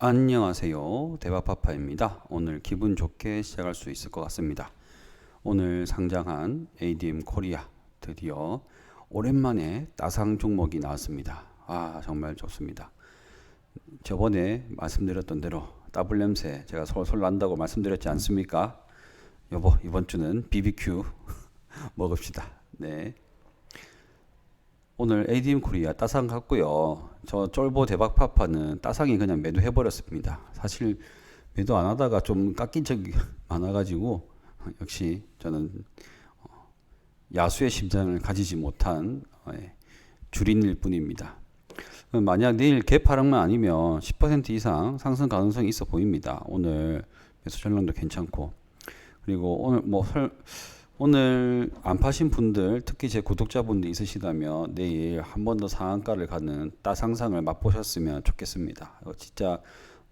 안녕하세요. 대박파파입니다. 오늘 기분 좋게 시작할 수 있을 것 같습니다. 오늘 상장한 ADM 코리아 드디어 오랜만에 따상 종목이 나왔습니다. 아, 정말 좋습니다. 저번에 말씀드렸던 대로 더블 냄새 제가 솔솔 난다고 말씀드렸지 않습니까? 여보, 이번 주는 BBQ 먹읍시다. 네. 오늘 ADM 코리아 따상 갔고요. 저 쫄보 대박 파파는 따상이 그냥 매도해 버렸습니다. 사실 매도 안 하다가 좀 깎인 적이 많아가지고 역시 저는 어, 야수의 심장을 가지지 못한 어, 예, 뿐입니다. 만약 내일 개파락만 아니면 10% 이상 상승 가능성이 있어 보입니다. 오늘 매수 전량도 괜찮고 그리고 오늘 뭐 설, 오늘 안 파신 분들 특히 제 구독자분들 있으시다면 내일 한 번 더 상한가를 가는 따상상을 맛보셨으면 좋겠습니다. 진짜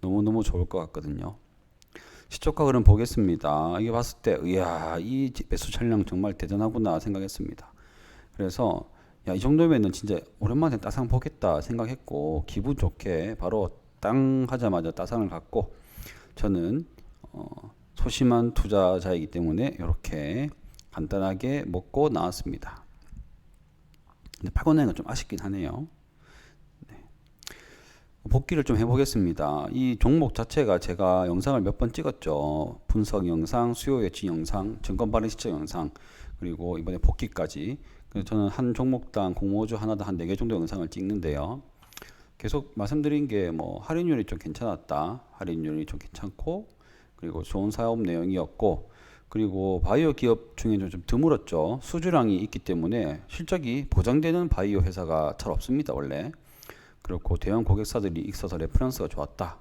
너무너무 좋을 것 같거든요. 시초가 그럼 보겠습니다. 이게 봤을 때 이야 이 매수 전량 정말 대단하구나 생각했습니다. 그래서 야 이 정도면은 진짜 오랜만에 따상 보겠다 생각했고 기분 좋게 바로 땅 하자마자 따상을 갖고 저는 어, 소심한 투자자이기 때문에 이렇게 간단하게 먹고 나왔습니다. 근데 파고내는 건좀 아쉽긴 하네요. 네. 복귀를 좀 해보겠습니다. 이 종목 자체가 제가 영상을 몇 번 찍었죠. 분석 영상, 수요 예측 영상, 증권 발행 시점 영상, 그리고 이번에 복귀까지. 그래서 저는 한 종목당 공모주 하나당 한 4개 정도 영상을 찍는데요. 계속 말씀드린 게 뭐 할인율이 좀 괜찮았다. 할인율이 좀 괜찮고, 그리고 좋은 사업 내용이었고, 그리고 바이오 기업 중에는 좀 드물었죠. 수주량이 있기 때문에 실적이 보장되는 바이오 회사가 잘 없습니다, 원래. 그렇고 대형 고객사들이 있어서 레퍼런스가 좋았다.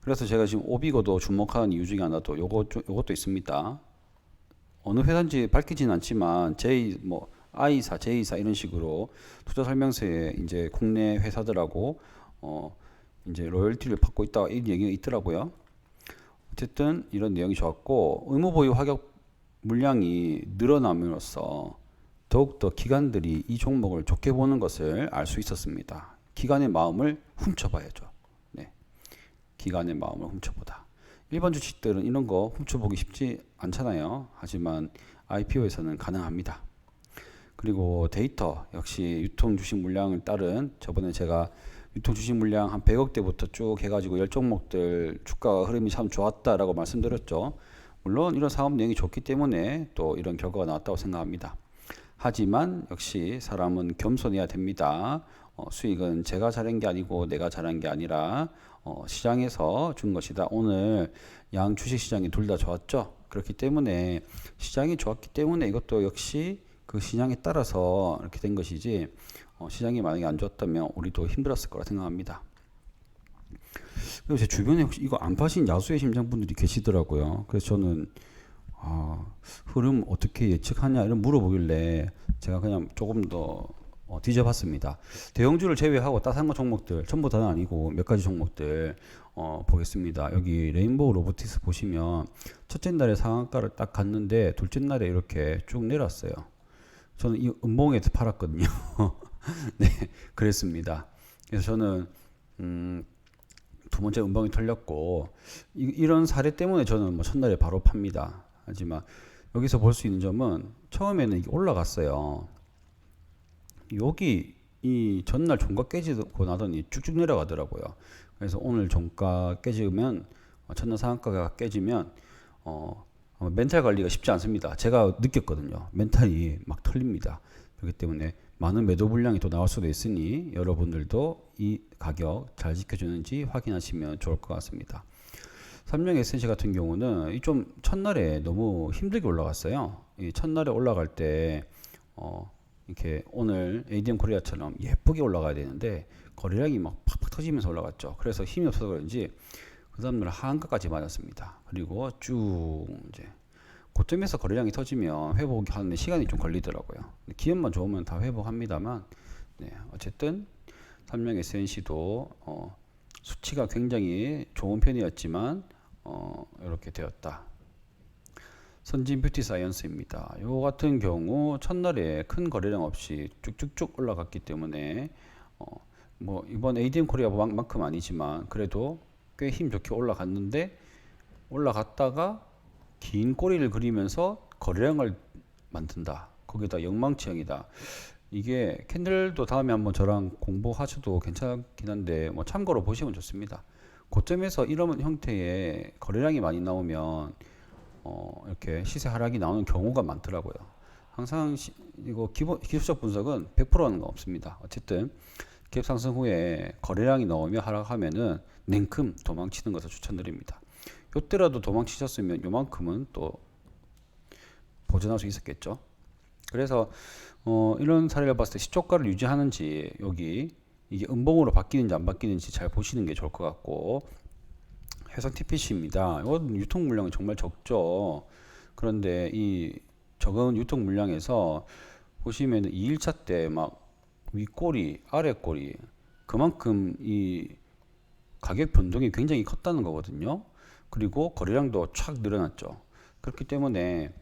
그래서 제가 지금 오비고도 주목하는 이유 중에 하나도 요거 요것도 있습니다. 어느 회사인지 밝히진 않지만 J 뭐 I사, J사 이런 식으로 투자 설명서에 이제 국내 회사들하고 어 이제 로열티를 받고 있다 이런 얘기가 있더라고요. 어쨌든 이런 내용이 좋았고 의무 보유 화격 물량이 늘어남으로써 더욱더 기관들이 이 종목을 좋게 보는 것을 알 수 있었습니다. 기관의 마음을 훔쳐봐야죠. 네. 기관의 마음을 훔쳐보다. 일반 주식들은 이런 거 훔쳐보기 쉽지 않잖아요. 하지만 IPO에서는 가능합니다. 그리고 데이터 역시 유통 주식 물량을 따른 저번에 제가 유통 주식 물량 한 100억 대부터 쭉 해가지고 열 종목들 주가 흐름이 참 좋았다라고 말씀드렸죠. 물론 이런 사업 내용이 좋기 때문에 또 이런 결과가 나왔다고 생각합니다. 하지만 역시 사람은 겸손해야 됩니다. 어, 수익은 제가 잘한 게 아니고 내가 잘한 게 아니라 어, 시장에서 준 것이다. 오늘 양 주식 시장이 둘 다 좋았죠. 그렇기 때문에 시장이 좋았기 때문에 이것도 역시 그 시장에 따라서 이렇게 된 것이지 어, 시장이 만약에 안 좋았다면 우리도 힘들었을 거라 생각합니다. 그리고 제 주변에 혹시 이거 안 파신 야수의 심장 분들이 계시더라고요. 그래서 저는 아, 흐름 어떻게 예측하냐 이런 물어보길래 제가 그냥 조금 더 어, 뒤져봤습니다. 대형주를 제외하고 따뜻한 종목들 전부 다는 아니고 몇 가지 종목들 어, 보겠습니다. 여기 레인보우 로보티스 보시면 첫째 날에 상한가를 딱 갔는데 둘째 날에 이렇게 쭉 내렸어요. 저는 이 음봉에서 팔았거든요. 네, 그랬습니다. 그래서 저는 음, 두 번째 음봉이 털렸고 이, 런 사례 때문에 저는 뭐 첫날에 바로 팝니다. 하지만 여기서 볼 수 있는 점은 처음에는 이게 올라갔어요. 여기 이 전날 종가 깨지고 나더니 쭉쭉 내려가더라고요. 그래서 오늘 종가 깨지면 어, 첫날 상한가가 깨지면 어, 어, 멘탈 관리가 쉽지 않습니다. 제가 느꼈거든요. 멘탈이 막 털립니다. 그렇기 때문에 많은 매도 물량이 또 나올 수도 있으니 여러분들도 이 가격 잘 지켜주는지 확인하시면 좋을 것 같습니다. 삼성 SNC 같은 경우는 이 좀 첫날에 너무 힘들게 올라갔어요. 이 첫날에 올라갈 때 어, 이렇게 오늘 ADM 코리아처럼 예쁘게 올라가야 되는데 거래량이 막 팍팍 터지면서 올라갔죠. 그래서 힘이 없어서 그런지 그 다음날 하한가까지 맞았습니다. 그리고 쭉 이제 고점에서 거래량이 터지면 회복하는 시간이 좀 걸리더라고요. 기업만 좋으면 다 회복합니다만, 네, 어쨌든 삼명 SNC도 어, 수치가 굉장히 좋은 편이었지만 어, 이렇게 되었다. 선진 뷰티 사이언스입니다. 요 같은 경우 첫날에 큰 거래량 없이 쭉쭉쭉 올라갔기 때문에 어, 뭐 이번 ADM 코리아만큼 아니지만 그래도 꽤 힘 좋게 올라갔는데 올라갔다가 긴 꼬리를 그리면서 거래량을 만든다. 거기다 영망치형이다. 이게 캔들도 다음에 한번 저랑 공부하셔도 괜찮긴 한데 뭐 참고로 보시면 좋습니다. 고점에서 이런 형태의 거래량이 많이 나오면 어 이렇게 시세 하락이 나오는 경우가 많더라고요. 항상 시, 이거 기본 기술적 분석은 100%라는 거 없습니다. 어쨌든 갭 상승 후에 거래량이 나오며 하락하면은 냉큼 도망치는 것을 추천드립니다. 요때라도 도망치셨으면 요만큼은 또 보존할 수 있었겠죠. 그래서 어, 이런 사례를 봤을 때 시초가를 유지하는지 여기 이게 음봉으로 바뀌는지 안 바뀌는지 잘 보시는 게 좋을 것 같고 해상 TPC입니다. 이건 유통 물량이 정말 적죠. 그런데 이 적은 유통 물량에서 보시면 2일차 때 막 윗꼬리, 아랫꼬리 그만큼 이 가격 변동이 굉장히 컸다는 거거든요. 그리고 거래량도 촥 늘어났죠. 그렇기 때문에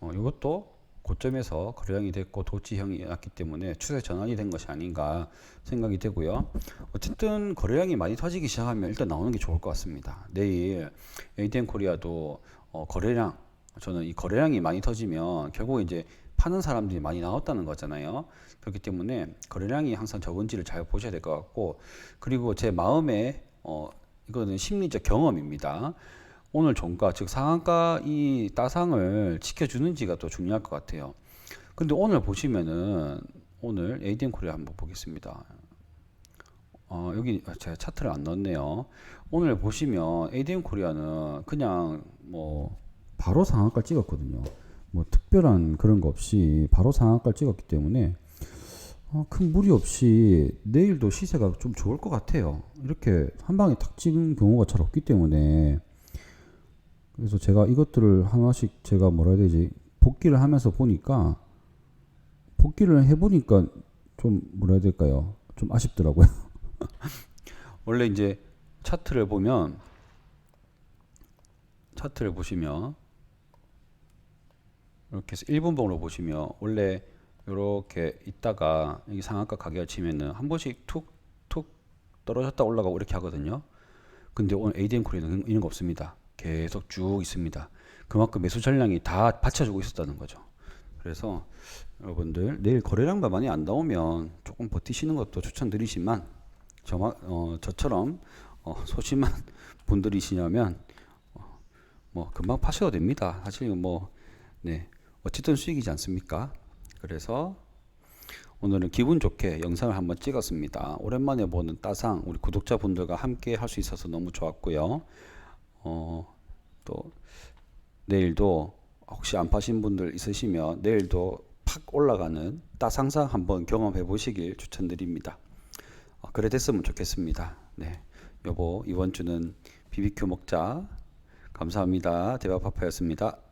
어, 이것도 고점에서 거래량이 됐고 도치형이 났기 때문에 추세 전환이 된 것이 아닌가 생각이 되고요. 어쨌든 거래량이 많이 터지기 시작하면 일단 나오는 게 좋을 것 같습니다. 내일 ADM 코리아도 어, 거래량 저는 이 거래량이 많이 터지면 결국 이제 파는 사람들이 많이 나왔다는 거잖아요. 그렇기 때문에 거래량이 항상 적은지를 잘 보셔야 될 것 같고 그리고 제 마음에 어 이거는 심리적 경험입니다. 오늘 종가 즉 상한가 이 따상을 지켜주는지가 또 중요할 것 같아요. 근데 오늘 보시면은 오늘 ADM 코리아 한번 보겠습니다. 어, 여기 제가 차트를 안 넣었네요. 오늘 보시면 ADM 코리아는 그냥 뭐 바로 상한가 찍었거든요. 뭐 특별한 그런 거 없이 바로 상한가 찍었기 때문에 어, 큰 무리 없이 내일도 시세가 좀 좋을 것 같아요. 이렇게 한 방에 탁 찍은 경우가 잘 없기 때문에 그래서 제가 이것들을 하나씩 제가 뭐라 해야 되지 복기를 하면서 보니까 복기를 해보니까 좀 뭐라 해야 될까요? 좀 아쉽더라고요. 원래 이제 차트를 보면 차트를 보시면 이렇게 해서 1분봉으로 보시면 원래 이렇게 있다가 여기 상한가 가격을 치면은 한 번씩 툭툭 떨어졌다 올라가고 이렇게 하거든요. 근데 오늘 ADM 코리아는 이런 거 없습니다. 계속 쭉 있습니다. 그만큼 매수 전량이 다 받쳐주고 있었다는 거죠. 그래서 여러분들 내일 거래량만 많이 안 나오면 조금 버티시는 것도 추천드리지만 저만 어, 저처럼 어, 소심한 분들이시냐면 어, 뭐 금방 파셔도 됩니다. 사실 뭐 네. 어쨌든 수익이지 않습니까? 그래서 오늘은 기분 좋게 영상을 한번 찍었습니다. 오랜만에 보는 따상 우리 구독자분들과 함께 할 수 있어서 너무 좋았고요. 어, 또 내일도 혹시 안 파신 분들 있으시면 내일도 팍 올라가는 따상상 한번 경험해 보시길 추천드립니다. 어, 그래 됐으면 좋겠습니다. 네. 여보 이번 주는 BBQ 먹자. 감사합니다. 대박파파였습니다.